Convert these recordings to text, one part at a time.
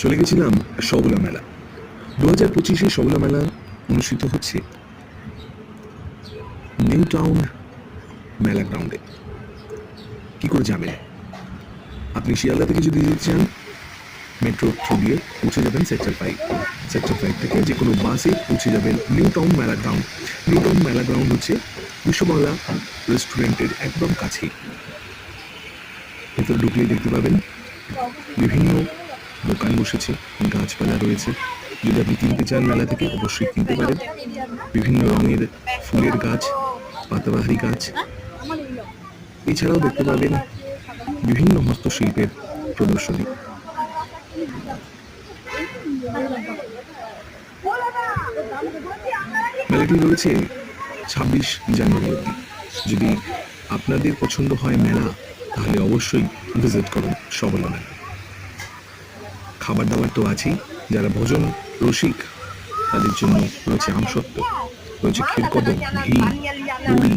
চলে গেছিলাম সবলা মেলা। দু হাজার পঁচিশে সবলা মেলা অনুষ্ঠিত হচ্ছে নিউ টাউন মেলা গ্রাউন্ডে কি করে যাবেন? আপনি শিয়ালদা থেকে যদি যেতে চান মেট্রো থ্রু দিয়ে পৌঁছে যাবেন সেক্টর ফাইভ সেক্টর ফাইভ থেকে যে কোনো বাসে পৌঁছে যাবেন New Town Mela Ground New Town Mela Ground হচ্ছে বিশ্ববাংলা রেস্টুরেন্টের একদম কাছেই। ভেতরে ঢুকলেই দেখতে পাবেন বিভিন্ন দোকান বসেছে, গাছপালা রয়েছে। যদি আপনি কিনতে চান মেলা থেকে, অবশ্যই কিনতে পারেন। বিভিন্ন রঙের ফুলের গাছ, পাতাবাহারি গাছ। এছাড়াও দেখতে পাবেন বিভিন্ন হস্তশিল্পের প্রদর্শনী। মেলাটি রয়েছে ছাব্বিশ জানুয়ারি যদি আপনাদের পছন্দ হয় মেলা, তাহলে অবশ্যই ভিজিট করুন সবলা মেলা খাবার দাবার তো আছেই। যারা ভোজন রসিক, তাদের জন্য রয়েছে আমসত্ব রয়েছে ক্ষীরকদম, ঘি, পুরি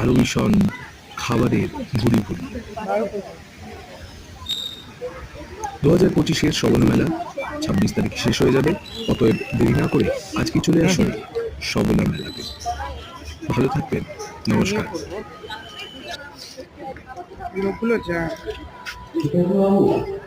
আরও ভীষণ খাবারের ভুড়ি ভুড়ি দু হাজার পঁচিশের সবল মেলা ছাব্বিশ তারিখ শেষ হয়ে যাবে। অতএব দেরি না করে আজকে চলে আসুন সবলা মেলাতে ভালো থাকবেন। নমস্কার। লোকগুলো যা বাবু?